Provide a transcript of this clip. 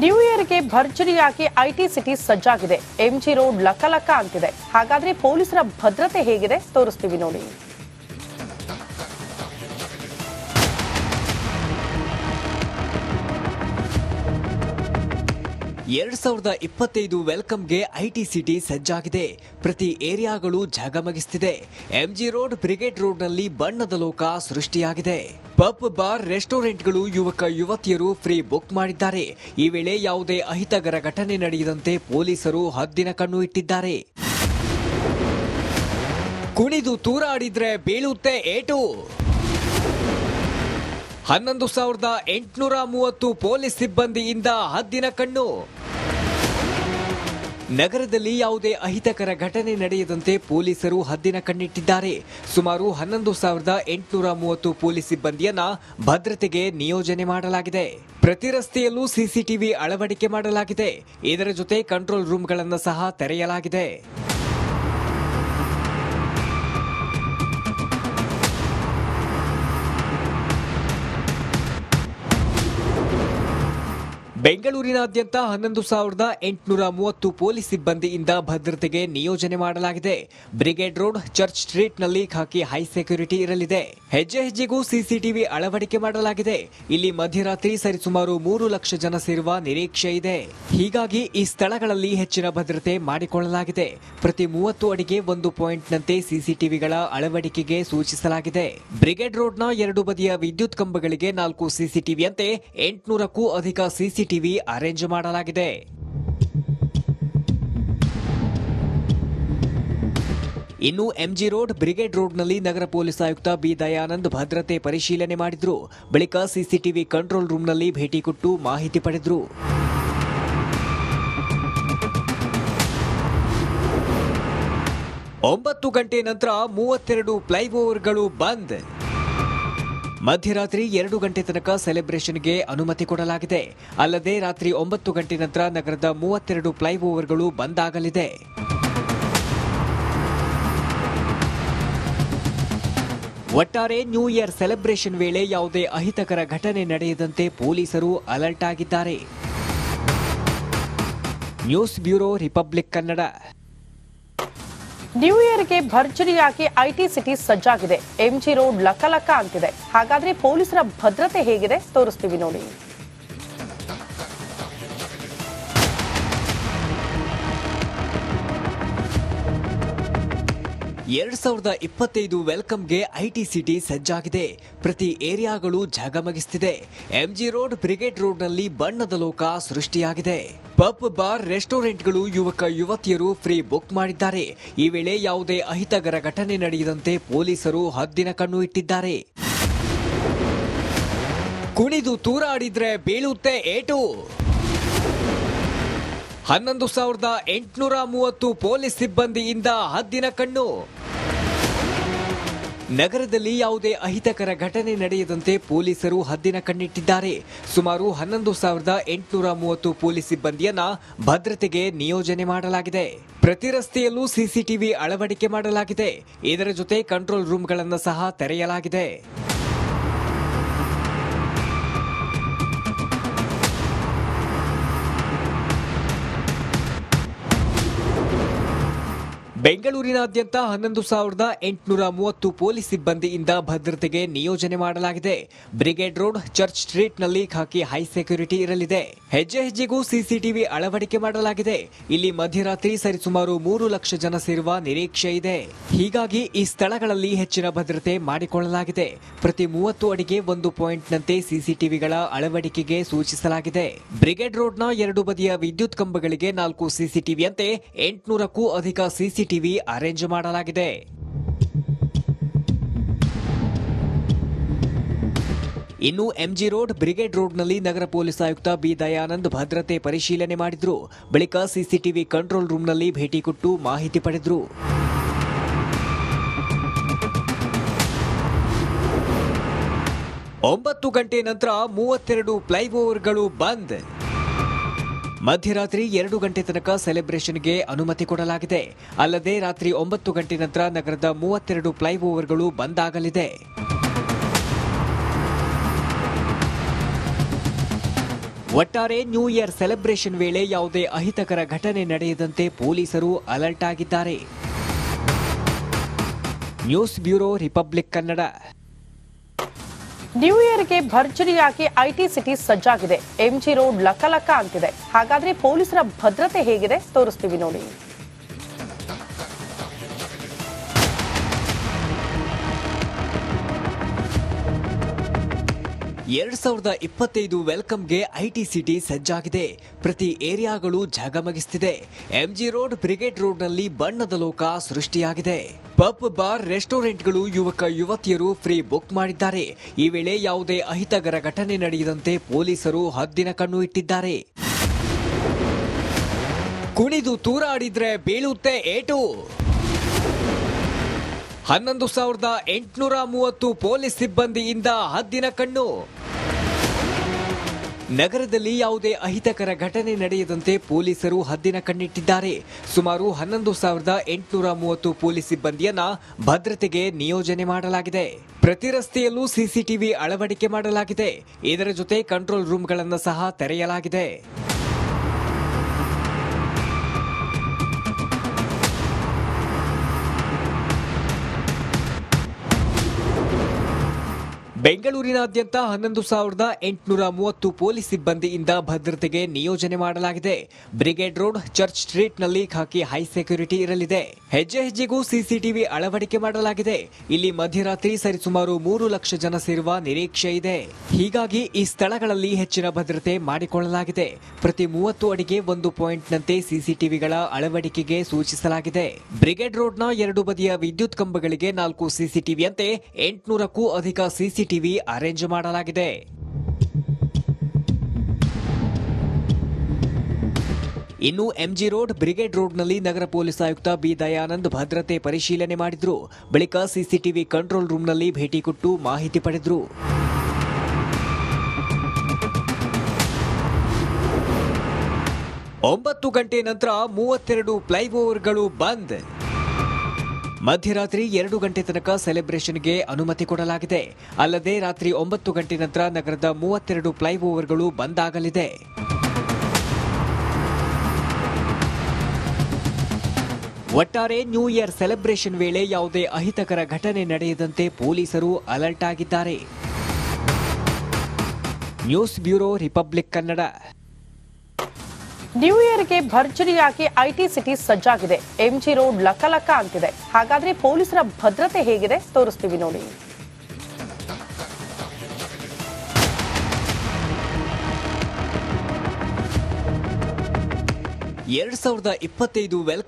New ಇಯರ್ಗೆ ಭರ್ಜರಿಯಾಗಿ IT city ಸಜ್ಜಾಗಿದೆ. ಎಂಜಿ ರೋಡ್ ಲಕ ಅಂತಿದೆ. ಹಾಗಾದ್ರೆ ಪೊಲೀಸರ ಭದ್ರತೆ ಹೇಗಿದೆ? ತೋರಿಸ್ತೀವಿ ನೋಡಿ. ಎರಡ್ ಸಾವಿರದ ಇಪ್ಪತ್ತೈದು ವೆಲ್ಕಮ್ಗೆ ಐಟಿ ಸಿಟಿ ಸಜ್ಜಾಗಿದೆ. ಪ್ರತಿ ಏರಿಯಾಗಳು ಝಗಮಗಿಸ್ತಿದೆ ಎಂಜಿ ರೋಡ್ ಬ್ರಿಗೇಡ್ ರೋಡ್ನಲ್ಲಿ ಬಣ್ಣದ ಲೋಕ ಸೃಷ್ಟಿಯಾಗಿದೆ. ಪಬ್ ಬಾರ್, ರೆಸ್ಟೋರೆಂಟ್ಗಳು ಯುವಕ, ಯುವತಿಯರು ಫ್ರೀ ಬುಕ್ ಮಾಡಿದ್ದಾರೆ. ಈ ವೇಳೆ ಯಾವುದೇ ಅಹಿತಕರ ಘಟನೆ ನಡೆಯದಂತೆ ಪೊಲೀಸರು ಹದ್ದಿನ ಕಣ್ಣು ಇಟ್ಟಿದ್ದಾರೆ. ಕುಣಿದು ತೂರಾಡಿದ್ರೆ ಬೀಳುತ್ತೆ ಏಟು. ಹನ್ನೊಂದು ಸಾವಿರದ ಎಂಟುನೂರ ಮೂವತ್ತು ಪೊಲೀಸ್ ಸಿಬ್ಬಂದಿಯಿಂದ ಹದ್ದಿನ ಕಣ್ಣು. ನಗರದಲ್ಲಿ ಯಾವುದೇ ಅಹಿತಕರ ಘಟನೆ ನಡೆಯದಂತೆ ಪೊಲೀಸರು ಹದ್ದಿನ ಕಣ್ಣಿಟ್ಟಿದ್ದಾರೆ. ಸುಮಾರು ಹನ್ನೊಂದು ಸಾವಿರದ ಎಂಟುನೂರ ಮೂವತ್ತು ಪೊಲೀಸ್ ಸಿಬ್ಬಂದಿಯನ್ನ ಭದ್ರತೆಗೆ ನಿಯೋಜನೆ ಮಾಡಲಾಗಿದೆ. ಪ್ರತಿ ರಸ್ತೆಯಲ್ಲೂ ಸಿಸಿಟಿವಿ ಅಳವಡಿಕೆ ಮಾಡಲಾಗಿದೆ. ಇದರ ಜೊತೆ ಕಂಟ್ರೋಲ್ ರೂಮ್ಗಳನ್ನು ಸಹ ತೆರೆಯಲಾಗಿದೆ. ಬೆಂಗಳೂರಿನಾದ್ಯಂತ ಹನ್ನೊಂದು ಸಾವಿರದ ಎಂಟುನೂರ ಮೂವತ್ತು ಪೊಲೀಸ್ ಸಿಬ್ಬಂದಿಯಿಂದ ಭದ್ರತೆಗೆ ನಿಯೋಜನೆ ಮಾಡಲಾಗಿದೆ. ಬ್ರಿಗೇಡ್ ರೋಡ್, ಚರ್ಚ್ ಸ್ಟ್ರೀಟ್ನಲ್ಲಿ ಖಾಕಿ ಹೈ ಸೆಕ್ಯೂರಿಟಿ ಇರಲಿದೆ. ಹೆಜ್ಜೆ ಹೆಜ್ಜೆಗೂ ಸಿಸಿಟಿವಿ ಅಳವಡಿಕೆ ಮಾಡಲಾಗಿದೆ. ಇಲ್ಲಿ ಮಧ್ಯರಾತ್ರಿ ಸರಿಸುಮಾರು ಮೂರು ಲಕ್ಷ ಜನ ಸೇರುವ ನಿರೀಕ್ಷೆ ಇದೆ. ಹೀಗಾಗಿ ಈ ಸ್ಥಳಗಳಲ್ಲಿ ಹೆಚ್ಚಿನ ಭದ್ರತೆ ಮಾಡಿಕೊಳ್ಳಲಾಗಿದೆ. ಪ್ರತಿ ಮೂವತ್ತು ಅಡಿಗೆ ಒಂದು ಪಾಯಿಂಟ್ನಂತೆ ಸಿಸಿಟಿವಿಗಳ ಅಳವಡಿಕೆಗೆ ಸೂಚಿಸಲಾಗಿದೆ. ಬ್ರಿಗೇಡ್ ರೋಡ್ನ ಎರಡು ಬದಿಯ ವಿದ್ಯುತ್ ಕಂಬಗಳಿಗೆ ನಾಲ್ಕು ಸಿಸಿಟಿವಿಯಂತೆ ಎಂಟುನೂರಕ್ಕೂ ಅಧಿಕ ಸಿಸಿಟಿವಿ ಅರೇಂಜ್ ಮಾಡಲಾಗಿದೆ. ಇನ್ನು ಎಂಜಿ ರೋಡ್, ಬ್ರಿಗೇಡ್ ರೋಡ್ನಲ್ಲಿ ನಗರ ಪೊಲೀಸ್ ಆಯುಕ್ತ ಬಿ ದಯಾನಂದ್ ಭದ್ರತೆ ಪರಿಶೀಲನೆ ಮಾಡಿದ್ರು. ಬಳಿಕ ಸಿಸಿಟಿವಿ ಕಂಟ್ರೋಲ್ ರೂಮ್ನಲ್ಲಿ ಭೇಟಿ ಕೊಟ್ಟು ಮಾಹಿತಿ ಪಡೆದ್ರು. ಒಂಬತ್ತು ಗಂಟೆ ನಂತರ ಮೂವತ್ತೆರಡು ಫ್ಲೈಓವರ್ಗಳು ಬಂದ್. ಮಧ್ಯರಾತ್ರಿ ಎರಡು ಗಂಟೆ ತನಕ ಸೆಲೆಬ್ರೇಷನ್ಗೆ ಅನುಮತಿ ಕೊಡಲಾಗಿದೆ. ಅಲ್ಲದೆ ರಾತ್ರಿ ಒಂಬತ್ತು ಗಂಟೆ ನಂತರ ನಗರದ ಮೂವತ್ತೆರಡು ಫ್ಲೈಓವರ್ಗಳು ಬಂದ್ ಆಗಲಿದೆ. ಒಟ್ಟಾರೆ ನ್ಯೂ ಇಯರ್ ಸೆಲೆಬ್ರೇಷನ್ ವೇಳೆ ಯಾವುದೇ ಅಹಿತಕರ ಘಟನೆ ನಡೆಯದಂತೆ ಪೊಲೀಸರು ಅಲರ್ಟ್ ಆಗಿದ್ದಾರೆ. News bureau Republic Kannada. New ಇಯರ್ಗೆ ಭರ್ಜರಿಯಾಗಿ ಐಟಿ ಸಿಟಿ ಸಜ್ಜಾಗಿದೆ. ಎಂಜಿ ರೋಡ್ ಲಕ ಅಂತಿದೆ. ಹಾಗಾದ್ರೆ ಪೊಲೀಸರ ಭದ್ರತೆ ಹೇಗಿದೆ? ತೋರಿಸ್ತೀವಿ ನೋಡಿ. ಎರಡ್ ಸಾವಿರದ ಇಪ್ಪತ್ತೈದು ವೆಲ್ಕಮ್ಗೆ ಐಟಿ ಸಿಟಿ ಸಜ್ಜಾಗಿದೆ. ಪ್ರತಿ ಏರಿಯಾಗಳು ಜಗಮಗಿಸುತ್ತಿದೆ ಎಂಜಿ ರೋಡ್ ಬ್ರಿಗೇಡ್ ರೋಡ್ನಲ್ಲಿ ಬಣ್ಣದ ಲೋಕ ಸೃಷ್ಟಿಯಾಗಿದೆ. ಪಬ್ ಬಾರ್, ರೆಸ್ಟೋರೆಂಟ್ಗಳು ಯುವಕ, ಯುವತಿಯರು ಫ್ರೀ ಬುಕ್ ಮಾಡಿದ್ದಾರೆ. ಈ ವೇಳೆ ಯಾವುದೇ ಅಹಿತಕರ ಘಟನೆ ನಡೆಯದಂತೆ ಪೊಲೀಸರು ಹದ್ದಿನ ಕಣ್ಣು ಇಟ್ಟಿದ್ದಾರೆ. ಕುಣಿದು ತೂರಾಡಿದ್ರೆ ಬೀಳುತ್ತೆ ಏಟು. ಹನ್ನೊಂದು ಸಾವಿರದ ಎಂಟುನೂರ ಮೂವತ್ತು ಪೊಲೀಸ್ ಸಿಬ್ಬಂದಿಯಿಂದ ಹದ್ದಿನ ಕಣ್ಣು. ನಗರದಲ್ಲಿ ಯಾವುದೇ ಅಹಿತಕರ ಘಟನೆ ನಡೆಯದಂತೆ ಪೊಲೀಸರು ಹದ್ದಿನ ಕಣ್ಣಿಟ್ಟಿದ್ದಾರೆ. ಸುಮಾರು ಹನ್ನೊಂದು ಸಾವಿರದ ಎಂಟುನೂರ ಮೂವತ್ತು ಪೊಲೀಸ್ ಸಿಬ್ಬಂದಿಯನ್ನ ಭದ್ರತೆಗೆ ನಿಯೋಜನೆ ಮಾಡಲಾಗಿದೆ. ಪ್ರತಿ ರಸ್ತೆಯಲ್ಲೂ ಸಿಸಿಟಿವಿ ಅಳವಡಿಕೆ ಮಾಡಲಾಗಿದೆ. ಇದರ ಜೊತೆ ಕಂಟ್ರೋಲ್ ರೂಮ್ಗಳನ್ನು ಸಹ ತೆರೆಯಲಾಗಿದೆ. ಬೆಂಗಳೂರಿನಾದ್ಯಂತ ಹನ್ನೊಂದು ಸಾವಿರದ ಎಂಟುನೂರ ಮೂವತ್ತು ಪೊಲೀಸ್ ಸಿಬ್ಬಂದಿಯಿಂದ ಭದ್ರತೆಗೆ ನಿಯೋಜನೆ ಮಾಡಲಾಗಿದೆ. ಬ್ರಿಗೇಡ್ ರೋಡ್, ಚರ್ಚ್ ಸ್ಟ್ರೀಟ್ನಲ್ಲಿ ಖಾಕಿ ಹೈ ಸೆಕ್ಯೂರಿಟಿ ಇರಲಿದೆ. ಹೆಜ್ಜೆ ಹೆಜ್ಜೆಗೂ ಸಿಸಿಟಿವಿ ಅಳವಡಿಕೆ ಮಾಡಲಾಗಿದೆ. ಇಲ್ಲಿ ಮಧ್ಯರಾತ್ರಿ ಸರಿಸುಮಾರು ಮೂರು ಲಕ್ಷ ಜನ ಸೇರುವ ನಿರೀಕ್ಷೆ ಇದೆ. ಹೀಗಾಗಿ ಈ ಸ್ಥಳಗಳಲ್ಲಿ ಹೆಚ್ಚಿನ ಭದ್ರತೆ ಮಾಡಿಕೊಳ್ಳಲಾಗಿದೆ. ಪ್ರತಿ ಮೂವತ್ತು ಅಡಿಗೆ ಒಂದು ಪಾಯಿಂಟ್ನಂತೆ ಸಿಸಿಟಿವಿಗಳ ಅಳವಡಿಕೆಗೆ ಸೂಚಿಸಲಾಗಿದೆ. ಬ್ರಿಗೇಡ್ ರೋಡ್ನ ಎರಡು ಬದಿಯ ವಿದ್ಯುತ್ ಕಂಬಗಳಿಗೆ ನಾಲ್ಕು ಸಿಸಿಟಿವಿಯಂತೆ ಎಂಟುನೂರಕ್ಕೂ ಅಧಿಕ ಸಿಸಿಟಿವಿ ಅರೇಂಜ್ ಮಾಡಲಾಗಿದೆ. ಇನ್ನು ಎಂಜಿ ರೋಡ್, ಬ್ರಿಗೇಡ್ ರೋಡ್ನಲ್ಲಿ ನಗರ ಪೊಲೀಸ್ ಆಯುಕ್ತ ಬಿ ದಯಾನಂದ್ ಭದ್ರತೆ ಪರಿಶೀಲನೆ ಮಾಡಿದ್ರು. ಬಳಿಕ ಸಿಸಿಟಿವಿ ಕಂಟ್ರೋಲ್ ರೂಮ್ನಲ್ಲಿ ಭೇಟಿ ಕೊಟ್ಟು ಮಾಹಿತಿ ಪಡೆದ್ರು. ಒಂಬತ್ತು ಗಂಟೆ ನಂತರ ಮೂವತ್ತೆರಡು ಫ್ಲೈಓವರ್ಗಳು ಬಂದ್. ಮಧ್ಯರಾತ್ರಿ ಎರಡು ಗಂಟೆ ತನಕ ಸೆಲೆಬ್ರೇಷನ್ಗೆ ಅನುಮತಿ ಕೊಡಲಾಗಿದೆ. ಅಲ್ಲದೆ ರಾತ್ರಿ ಒಂಬತ್ತು ಗಂಟೆ ನಂತರ ನಗರದ ಮೂವತ್ತೆರಡು ಫ್ಲೈಓವರ್ಗಳು ಬಂದ್ ಆಗಲಿದೆ. ಒಟ್ಟಾರೆ ನ್ಯೂ ಇಯರ್ ಸೆಲೆಬ್ರೇಷನ್ ವೇಳೆ ಯಾವುದೇ ಅಹಿತಕರ ಘಟನೆ ನಡೆಯದಂತೆ ಪೊಲೀಸರು ಅಲರ್ಟ್ ಆಗಿದ್ದಾರೆ. News bureau Republic Kannada. New ಇಯರ್ಗೆ ಭರ್ಜರಿಯಾಗಿ ಐಟಿ ಸಿಟಿ ಸಜ್ಜಾಗಿದೆ. ಎಂಜಿ ರೋಡ್ ಲಕಲಕ ಅಂತಿದೆ. ಹಾಗಾದ್ರೆ ಪೊಲೀಸರ ಭದ್ರತೆ ಹೇಗಿದೆ? ತೋರಿಸ್ತೀವಿ ನೋಡಿ. ಎರಡ್ ಸಾವಿರದ ಇಪ್ಪತ್ತೈದು ವೆಲ್ಕಮ್ಗೆ ಐಟಿ ಸಿಟಿ ಸಜ್ಜಾಗಿದೆ. ಪ್ರತಿ ಏರಿಯಾಗಳು ಝಗಮಗಿಸ್ತಿದೆ ಎಂಜಿ ರೋಡ್ ಬ್ರಿಗೇಡ್ ರೋಡ್ನಲ್ಲಿ ಬಣ್ಣದ ಲೋಕ ಸೃಷ್ಟಿಯಾಗಿದೆ. ಪಬ್ ಬಾರ್, ರೆಸ್ಟೋರೆಂಟ್ಗಳು ಯುವಕ, ಯುವತಿಯರು ಫ್ರೀ ಬುಕ್ ಮಾಡಿದ್ದಾರೆ. ಈ ವೇಳೆ ಯಾವುದೇ ಅಹಿತಕರ ಘಟನೆ ನಡೆಯದಂತೆ ಪೊಲೀಸರು ಹದ್ದಿನ ಕಣ್ಣು ಇಟ್ಟಿದ್ದಾರೆ. ಕುಣಿದು ತೂರಾಡಿದ್ರೆ ಬೀಳುತ್ತೆ ಏಟು. ಹನ್ನೊಂದು ಸಾವಿರದ ಎಂಟುನೂರ ಮೂವತ್ತು ಪೊಲೀಸ್ ಸಿಬ್ಬಂದಿಯಿಂದ ಹದ್ದಿನ ಕಣ್ಣು. ನಗರದಲ್ಲಿ ಯಾವುದೇ ಅಹಿತಕರ ಘಟನೆ ನಡೆಯದಂತೆ ಪೊಲೀಸರು ಹದ್ದಿನ ಕಣ್ಣಿಟ್ಟಿದ್ದಾರೆ. ಸುಮಾರು ಹನ್ನೊಂದು ಸಾವಿರದ ಎಂಟುನೂರ ಮೂವತ್ತು ಪೊಲೀಸ್ ಸಿಬ್ಬಂದಿಯನ್ನ ಭದ್ರತೆಗೆ ನಿಯೋಜನೆ ಮಾಡಲಾಗಿದೆ. ಪ್ರತಿ ರಸ್ತೆಯಲ್ಲೂ ಸಿಸಿಟಿವಿ ಅಳವಡಿಕೆ ಮಾಡಲಾಗಿದೆ. ಇದರ ಜೊತೆ ಕಂಟ್ರೋಲ್ ರೂಮ್ಗಳನ್ನು ಸಹ ತೆರೆಯಲಾಗಿದೆ. ಬೆಂಗಳೂರಿನಾದ್ಯಂತ ಹನ್ನೊಂದು ಸಾವಿರದ ಎಂಟುನೂರ ಮೂವತ್ತು ಪೊಲೀಸ್ ಸಿಬ್ಬಂದಿಯಿಂದ ಭದ್ರತೆಗೆ ನಿಯೋಜನೆ ಮಾಡಲಾಗಿದೆ. ಬ್ರಿಗೇಡ್ ರೋಡ್, ಚರ್ಚ್ ಸ್ಟ್ರೀಟ್ನಲ್ಲಿ ಖಾಕಿ ಹೈ ಸೆಕ್ಯೂರಿಟಿ ಇರಲಿದೆ. ಹೆಜ್ಜೆ ಹೆಜ್ಜೆಗೂ ಸಿಸಿಟಿವಿ ಅಳವಡಿಕೆ ಮಾಡಲಾಗಿದೆ. ಇಲ್ಲಿ ಮಧ್ಯರಾತ್ರಿ ಸರಿಸುಮಾರು ಮೂರು ಲಕ್ಷ ಜನ ಸೇರುವ ನಿರೀಕ್ಷೆ ಇದೆ. ಹೀಗಾಗಿ ಈ ಸ್ಥಳಗಳಲ್ಲಿ ಹೆಚ್ಚಿನ ಭದ್ರತೆ ಮಾಡಿಕೊಳ್ಳಲಾಗಿದೆ. ಪ್ರತಿ ಮೂವತ್ತು ಅಡಿಗೆ ಒಂದು ಪಾಯಿಂಟ್ನಂತೆ ಸಿಸಿಟಿವಿಗಳ ಅಳವಡಿಕೆಗೆ ಸೂಚಿಸಲಾಗಿದೆ. ಬ್ರಿಗೇಡ್ ರೋಡ್ನ ಎರಡು ಬದಿಯ ವಿದ್ಯುತ್ ಕಂಬಗಳಿಗೆ ನಾಲ್ಕು ಸಿಸಿಟಿವಿಯಂತೆ ಎಂಟುನೂರಕ್ಕೂ ಅಧಿಕ ಸಿಸಿಟಿವಿ ಅರೇಂಜ್ ಮಾಡಲಾಗಿದೆ. ಇನ್ನು ಎಂಜಿ ರೋಡ್, ಬ್ರಿಗೇಡ್ ರೋಡ್ನಲ್ಲಿ ನಗರ ಪೊಲೀಸ್ ಆಯುಕ್ತ ಬಿ ದಯಾನಂದ್ ಭದ್ರತೆ ಪರಿಶೀಲನೆ ಮಾಡಿದ್ರು. ಬಳಿಕ ಸಿಸಿಟಿವಿ ಕಂಟ್ರೋಲ್ ರೂಮ್ನಲ್ಲಿ ಭೇಟಿ ಕೊಟ್ಟು ಮಾಹಿತಿ ಪಡೆದ್ರು. ಒಂಬತ್ತು ಗಂಟೆ ನಂತರ ಮೂವತ್ತೆರಡು ಫ್ಲೈಓವರ್ಗಳು ಬಂದ್. ಮಧ್ಯರಾತ್ರಿ ಎರಡು ಗಂಟೆ ತನಕ ಸೆಲೆಬ್ರೇಷನ್ಗೆ ಅನುಮತಿ ಕೊಡಲಾಗಿದೆ. ಅಲ್ಲದೆ ರಾತ್ರಿ ಒಂಬತ್ತು ಗಂಟೆ ನಂತರ ನಗರದ ಮೂವತ್ತೆರಡು ಫ್ಲೈಓವರ್ಗಳು ಬಂದ್ ಆಗಲಿದೆ. ಒಟ್ಟಾರೆ ನ್ಯೂ ಇಯರ್ ಸೆಲೆಬ್ರೇಷನ್ ವೇಳೆ ಯಾವುದೇ ಅಹಿತಕರ ಘಟನೆ ನಡೆಯದಂತೆ ಪೊಲೀಸರು ಅಲರ್ಟ್ ಆಗಿದ್ದಾರೆ. News bureau Republic Kannada. New ಇಯರ್ಗೆ ಭರ್ಜರಿಯಾಗಿ ಐಟಿ ಸಿಟಿ ಸಜ್ಜಾಗಿದೆ. ಎಂಜಿ ರೋಡ್ ಲಕಲಕ ಅಂತಿದೆ. ಹಾಗಾದ್ರೆ ಪೊಲೀಸರ ಭದ್ರತೆ ಹೇಗಿದೆ? ತೋರಿಸ್ತೀವಿ ನೋಡಿ. ಎರಡ್ ಸಾವಿರದ ಇಪ್ಪತ್ತೈದು ವೆಲ್ಕಮ್